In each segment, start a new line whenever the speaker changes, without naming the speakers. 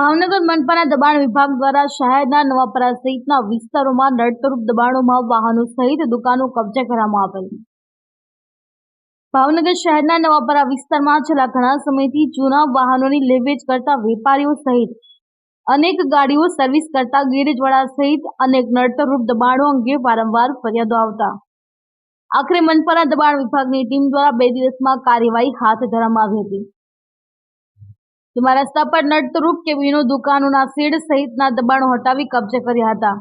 ભાવનગર મનપાના દબાણ વિભાગ દ્વારા શહેરના નવાપરા સહિતના વિસ્તારોમાં નડતરૂપ દબાણોમાં વાહનો સહિત દુકાનો કબજે કરવામાં આવેલ. ભાવનગર શહેરના નવાપરા વિસ્તારમાં છેલ્લા ઘણા સમયથી જૂના વાહનોની લેવેચ કરતા વેપારીઓ સહિત અનેક ગાડીઓ સર્વિસ કરતા ગેરેજવાળા સહિત અનેક નડતરરૂપ દબાણો અંગે વારંવાર ફરિયાદો આવતા. આખરે મનપાના દબાણ વિભાગની ટીમ દ્વારા બે દિવસમાં કાર્યવાહી હાથ ધરવામાં આવી હતી. જેમાં રસ્તા પર નડતરૂપ વિનો દુકાનોના સીડ સહિતના દબાણો હટાવી કબજે કર્યા હતા.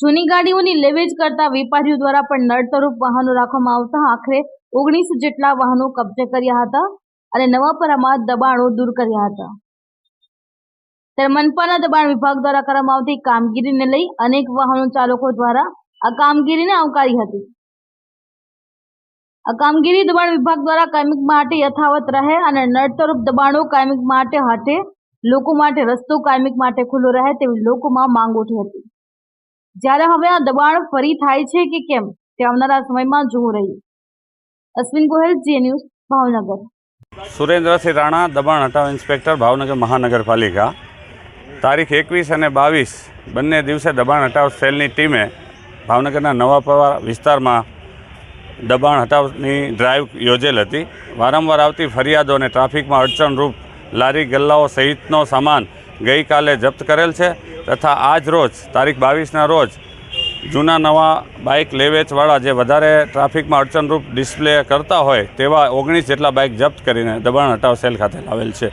જૂની ગાડીઓની લેવેજ કરતા વેપારીઓ દ્વારા પણ નડતરૂપ વાહનો રાખવામાં આવતા આખરે ઓગણીસ જેટલા વાહનો કબજે કર્યા હતા અને નવાપરામાં દબાણો દૂર કર્યા હતા. ત્યારે મનપાના દબાણ વિભાગ દ્વારા કરવામાં આવતી કામગીરીને લઈ અનેક વાહનો ચાલકો દ્વારા આ કામગીરીને આવકારી હતી. આ કામગીરી દબાણ વિભાગ દ્વારા કાયમિક માટે યથાવત રહે અને નડતરૂપ દબાણો કાયમિક માટે હટે લોકો માટે રસ્તો કાયમિક માટે ખુલ્લો રહે તેવી લોકોમાં માંગ ઉઠી હતી. જ્યારે હવે આ દબાણ ફરી થાય છે કે કેમ તે આવનારા સમયમાં જોવું રહ્યું. અશ્વિન ગોહેલ, જે ન્યૂઝ, ભાવનગર.
સુરેન્દ્રસિંહ રાણા, દબાણ હટાવ ઇન્સ્પેક્ટર, ભાવનગર મહાનગરપાલિકા. તારીખ એકવીસ અને બાવીસ બંને દિવસે દબાણ હટાવ સેલની ટીમે ભાવનગરના નવાપરા વિસ્તારમાં દબાણ હટાવની ડ્રાઈવ યોજેલ હતી. વારંવાર આવતી ફરિયાદો અને ટ્રાફિકમાં અડચણરૂપ લારી ગલ્લાઓ સહિતનો સામાન ગઈકાલે જપ્ત કરેલ છે તથા આજ રોજ, તારીખ બાવીસના રોજ, જૂના નવા બાઇક લેવેચવાળા જે વધારે ટ્રાફિકમાં અડચણરૂપ ડિસ્પ્લે કરતા હોય તેવા ઓગણીસ જેટલા બાઇક જપ્ત કરીને દબાણ હટાવ સેલ ખાતે લાવેલ છે.